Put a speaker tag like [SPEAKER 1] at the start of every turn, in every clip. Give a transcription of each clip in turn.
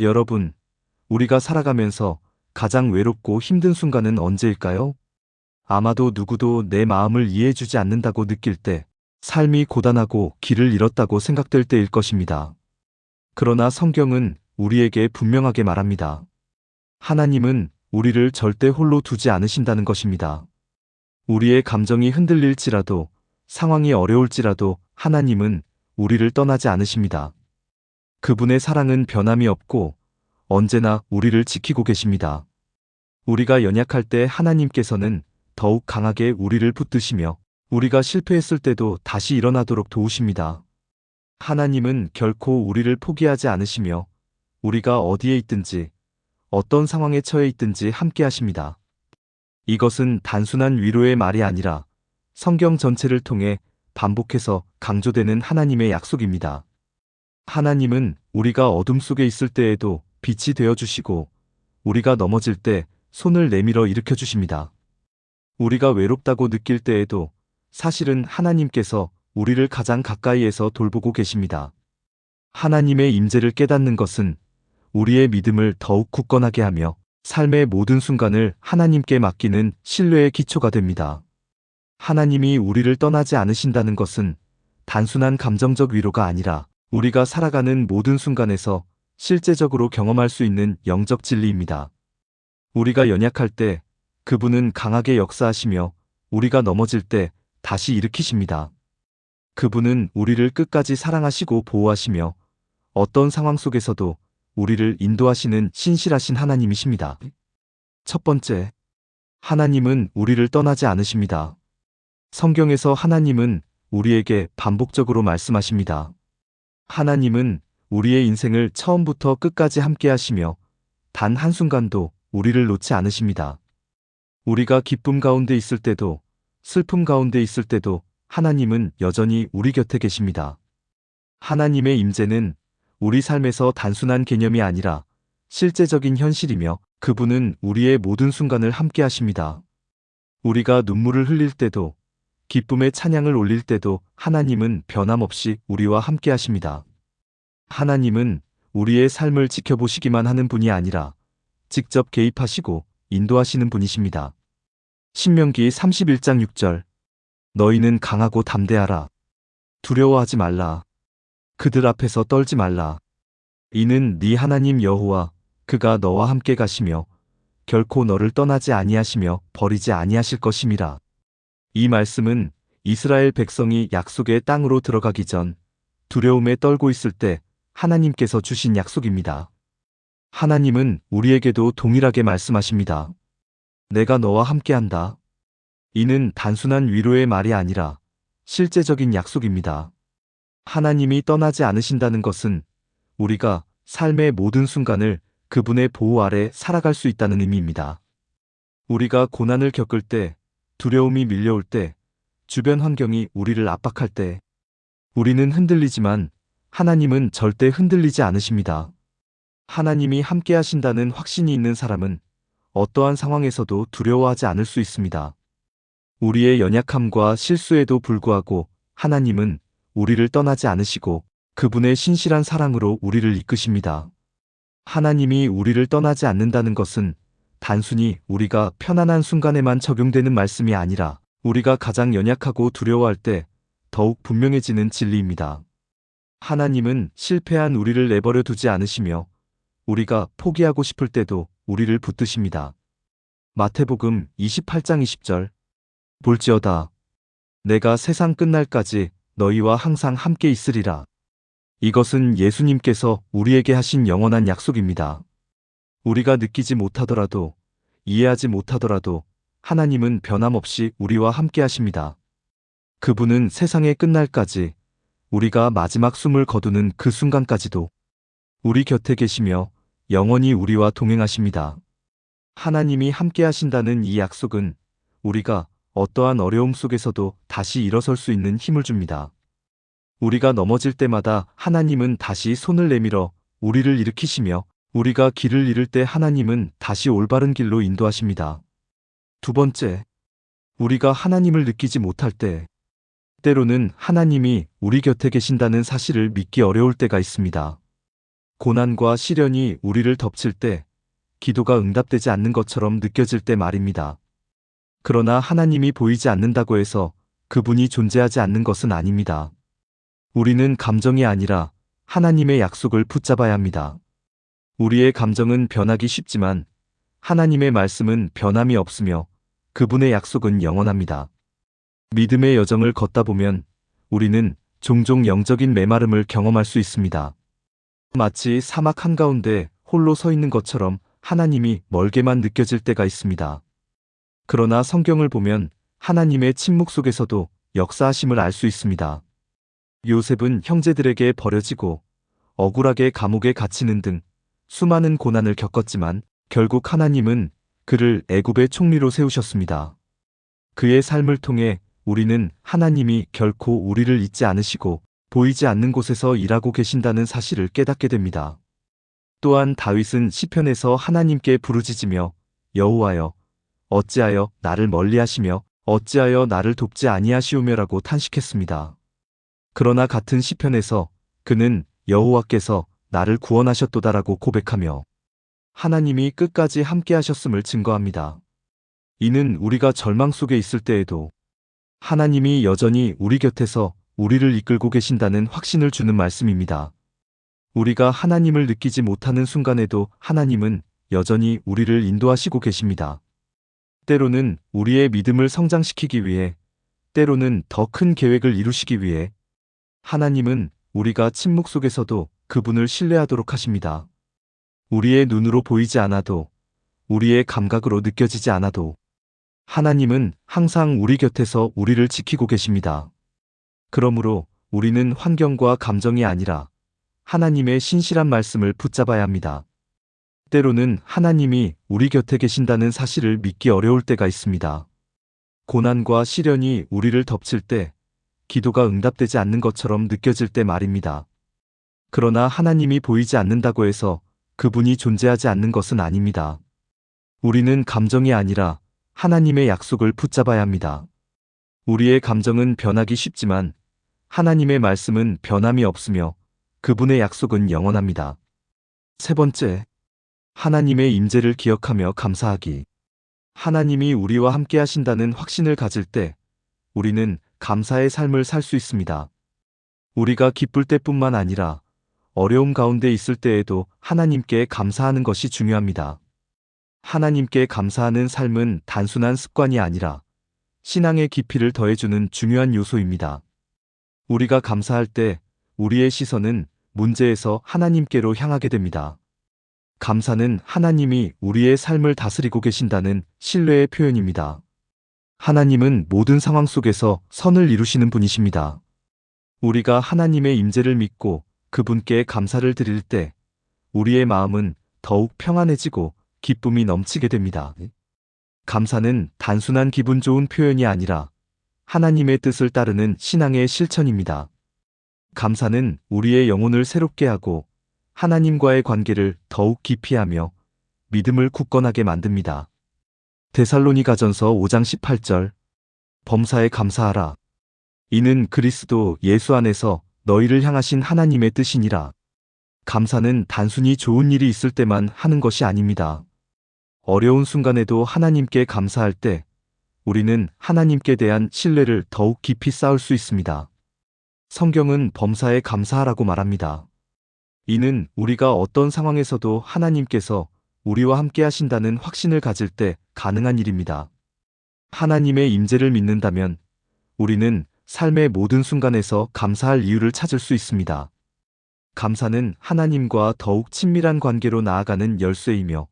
[SPEAKER 1] 여러분, 우리가 살아가면서 가장 외롭고 힘든 순간은 언제일까요? 아마도 누구도 내 마음을 이해해주지 않는다고 느낄 때, 삶이 고단하고 길을 잃었다고 생각될 때일 것입니다. 그러나 성경은 우리에게 분명하게 말합니다. 하나님은 우리를 절대 홀로 두지 않으신다는 것입니다. 우리의 감정이 흔들릴지라도, 상황이 어려울지라도 하나님은 우리를 떠나지 않으십니다. 그분의 사랑은 변함이 없고 언제나 우리를 지키고 계십니다. 우리가 연약할 때 하나님께서는 더욱 강하게 우리를 붙드시며 우리가 실패했을 때도 다시 일어나도록 도우십니다. 하나님은 결코 우리를 포기하지 않으시며 우리가 어디에 있든지 어떤 상황에 처해 있든지 함께 하십니다. 이것은 단순한 위로의 말이 아니라 성경 전체를 통해 반복해서 강조되는 하나님의 약속입니다. 하나님은 우리가 어둠 속에 있을 때에도 빛이 되어 주시고 우리가 넘어질 때 손을 내밀어 일으켜 주십니다. 우리가 외롭다고 느낄 때에도 사실은 하나님께서 우리를 가장 가까이에서 돌보고 계십니다. 하나님의 임재를 깨닫는 것은 우리의 믿음을 더욱 굳건하게 하며 삶의 모든 순간을 하나님께 맡기는 신뢰의 기초가 됩니다. 하나님이 우리를 떠나지 않으신다는 것은 단순한 감정적 위로가 아니라 우리가 살아가는 모든 순간에서 실제적으로 경험할 수 있는 영적 진리입니다. 우리가 연약할 때 그분은 강하게 역사하시며 우리가 넘어질 때 다시 일으키십니다. 그분은 우리를 끝까지 사랑하시고 보호하시며 어떤 상황 속에서도 우리를 인도하시는 신실하신 하나님이십니다. 첫 번째, 하나님은 우리를 떠나지 않으십니다. 성경에서 하나님은 우리에게 반복적으로 말씀하십니다. 하나님은 우리의 인생을 처음부터 끝까지 함께 하시며 단 한순간도 우리를 놓지 않으십니다. 우리가 기쁨 가운데 있을 때도 슬픔 가운데 있을 때도 하나님은 여전히 우리 곁에 계십니다. 하나님의 임재는 우리 삶에서 단순한 개념이 아니라 실제적인 현실이며 그분은 우리의 모든 순간을 함께 하십니다. 우리가 눈물을 흘릴 때도 기쁨의 찬양을 올릴 때도 하나님은 변함없이 우리와 함께 하십니다. 하나님은 우리의 삶을 지켜보시기만 하는 분이 아니라 직접 개입하시고 인도하시는 분이십니다. 신명기 31장 6절 너희는 강하고 담대하라. 두려워하지 말라. 그들 앞에서 떨지 말라. 이는 네 하나님 여호와 그가 너와 함께 가시며 결코 너를 떠나지 아니하시며 버리지 아니하실 것임이라. 이 말씀은 이스라엘 백성이 약속의 땅으로 들어가기 전 두려움에 떨고 있을 때 하나님께서 주신 약속입니다. 하나님은 우리에게도 동일하게 말씀하십니다. 내가 너와 함께한다. 이는 단순한 위로의 말이 아니라 실제적인 약속입니다. 하나님이 떠나지 않으신다는 것은 우리가 삶의 모든 순간을 그분의 보호 아래 살아갈 수 있다는 의미입니다. 우리가 고난을 겪을 때, 두려움이 밀려올 때, 주변 환경이 우리를 압박할 때, 우리는 흔들리지만 하나님은 절대 흔들리지 않으십니다. 하나님이 함께 하신다는 확신이 있는 사람은 어떠한 상황에서도 두려워하지 않을 수 있습니다. 우리의 연약함과 실수에도 불구하고 하나님은 우리를 떠나지 않으시고 그분의 신실한 사랑으로 우리를 이끄십니다. 하나님이 우리를 떠나지 않는다는 것은 단순히 우리가 편안한 순간에만 적용되는 말씀이 아니라 우리가 가장 연약하고 두려워할 때 더욱 분명해지는 진리입니다. 하나님은 실패한 우리를 내버려 두지 않으시며 우리가 포기하고 싶을 때도 우리를 붙드십니다. 마태복음 28장 20절 볼지어다 내가 세상 끝날까지 너희와 항상 함께 있으리라. 이것은 예수님께서 우리에게 하신 영원한 약속입니다. 우리가 느끼지 못하더라도 이해하지 못하더라도 하나님은 변함없이 우리와 함께 하십니다. 그분은 세상의 끝날까지 우리가 마지막 숨을 거두는 그 순간까지도 우리 곁에 계시며 영원히 우리와 동행하십니다. 하나님이 함께 하신다는 이 약속은 우리가 어떠한 어려움 속에서도 다시 일어설 수 있는 힘을 줍니다. 우리가 넘어질 때마다 하나님은 다시 손을 내밀어 우리를 일으키시며 우리가 길을 잃을 때 하나님은 다시 올바른 길로 인도하십니다. 두 번째, 우리가 하나님을 느끼지 못할 때 때로는 하나님이 우리 곁에 계신다는 사실을 믿기 어려울 때가 있습니다. 고난과 시련이 우리를 덮칠 때 기도가 응답되지 않는 것처럼 느껴질 때 말입니다. 그러나 하나님이 보이지 않는다고 해서 그분이 존재하지 않는 것은 아닙니다. 우리는 감정이 아니라 하나님의 약속을 붙잡아야 합니다. 우리의 감정은 변하기 쉽지만 하나님의 말씀은 변함이 없으며 그분의 약속은 영원합니다. 믿음의 여정을 걷다 보면 우리는 종종 영적인 메마름을 경험할 수 있습니다. 마치 사막 한가운데 홀로 서 있는 것처럼 하나님이 멀게만 느껴질 때가 있습니다. 그러나 성경을 보면 하나님의 침묵 속에서도 역사하심을 알 수 있습니다. 요셉은 형제들에게 버려지고 억울하게 감옥에 갇히는 등 수많은 고난을 겪었지만 결국 하나님은 그를 애굽의 총리로 세우셨습니다. 그의 삶을 통해 우리는 하나님이 결코 우리를 잊지 않으시고 보이지 않는 곳에서 일하고 계신다는 사실을 깨닫게 됩니다. 또한 다윗은 시편에서 하나님께 부르짖으며 여호와여 어찌하여 나를 멀리하시며 어찌하여 나를 돕지 아니하시오며라고 탄식했습니다. 그러나 같은 시편에서 그는 여호와께서 나를 구원하셨도다라고 고백하며 하나님이 끝까지 함께 하셨음을 증거합니다. 이는 우리가 절망 속에 있을 때에도 하나님이 여전히 우리 곁에서 우리를 이끌고 계신다는 확신을 주는 말씀입니다. 우리가 하나님을 느끼지 못하는 순간에도 하나님은 여전히 우리를 인도하시고 계십니다. 때로는 우리의 믿음을 성장시키기 위해, 때로는 더 큰 계획을 이루시기 위해, 하나님은 우리가 침묵 속에서도 그분을 신뢰하도록 하십니다. 우리의 눈으로 보이지 않아도, 우리의 감각으로 느껴지지 않아도, 하나님은 항상 우리 곁에서 우리를 지키고 계십니다. 그러므로 우리는 환경과 감정이 아니라 하나님의 신실한 말씀을 붙잡아야 합니다. 때로는 하나님이 우리 곁에 계신다는 사실을 믿기 어려울 때가 있습니다. 고난과 시련이 우리를 덮칠 때 기도가 응답되지 않는 것처럼 느껴질 때 말입니다. 그러나 하나님이 보이지 않는다고 해서 그분이 존재하지 않는 것은 아닙니다. 우리는 감정이 아니라 하나님의 약속을 붙잡아야 합니다. 우리의 감정은 변하기 쉽지만 하나님의 말씀은 변함이 없으며 그분의 약속은 영원합니다. 세 번째, 하나님의 임재를 기억하며 감사하기. 하나님이 우리와 함께 하신다는 확신을 가질 때 우리는 감사의 삶을 살 수 있습니다. 우리가 기쁠 때뿐만 아니라 어려움 가운데 있을 때에도 하나님께 감사하는 것이 중요합니다. 하나님께 감사하는 삶은 단순한 습관이 아니라 신앙의 깊이를 더해주는 중요한 요소입니다. 우리가 감사할 때 우리의 시선은 문제에서 하나님께로 향하게 됩니다. 감사는 하나님이 우리의 삶을 다스리고 계신다는 신뢰의 표현입니다. 하나님은 모든 상황 속에서 선을 이루시는 분이십니다. 우리가 하나님의 임재를 믿고 그분께 감사를 드릴 때 우리의 마음은 더욱 평안해지고 기쁨이 넘치게 됩니다. 감사는 단순한 기분 좋은 표현이 아니라 하나님의 뜻을 따르는 신앙의 실천입니다. 감사는 우리의 영혼을 새롭게 하고 하나님과의 관계를 더욱 깊이 하며 믿음을 굳건하게 만듭니다. 데살로니가전서 5장 18절 범사에 감사하라. 이는 그리스도 예수 안에서 너희를 향하신 하나님의 뜻이니라. 감사는 단순히 좋은 일이 있을 때만 하는 것이 아닙니다. 어려운 순간에도 하나님께 감사할 때 우리는 하나님께 대한 신뢰를 더욱 깊이 쌓을 수 있습니다. 성경은 범사에 감사하라고 말합니다. 이는 우리가 어떤 상황에서도 하나님께서 우리와 함께 하신다는 확신을 가질 때 가능한 일입니다. 하나님의 임재를 믿는다면 우리는 삶의 모든 순간에서 감사할 이유를 찾을 수 있습니다. 감사는 하나님과 더욱 친밀한 관계로 나아가는 열쇠이며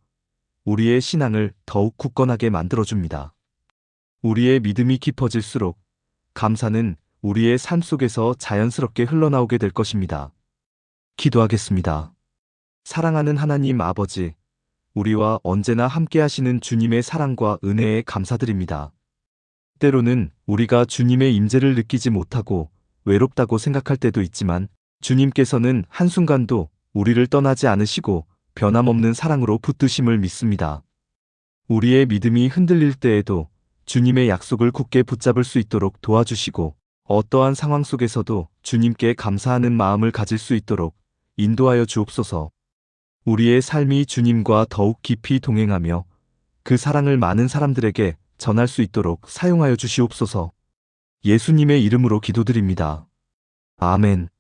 [SPEAKER 1] 우리의 신앙을 더욱 굳건하게 만들어줍니다. 우리의 믿음이 깊어질수록 감사는 우리의 삶 속에서 자연스럽게 흘러나오게 될 것입니다. 기도하겠습니다. 사랑하는 하나님 아버지, 우리와 언제나 함께 하시는 주님의 사랑과 은혜에 감사드립니다. 때로는 우리가 주님의 임재를 느끼지 못하고 외롭다고 생각할 때도 있지만 주님께서는 한순간도 우리를 떠나지 않으시고 변함없는 사랑으로 붙드심을 믿습니다. 우리의 믿음이 흔들릴 때에도 주님의 약속을 굳게 붙잡을 수 있도록 도와주시고 어떠한 상황 속에서도 주님께 감사하는 마음을 가질 수 있도록 인도하여 주옵소서. 우리의 삶이 주님과 더욱 깊이 동행하며 그 사랑을 많은 사람들에게 전할 수 있도록 사용하여 주시옵소서. 예수님의 이름으로 기도드립니다. 아멘.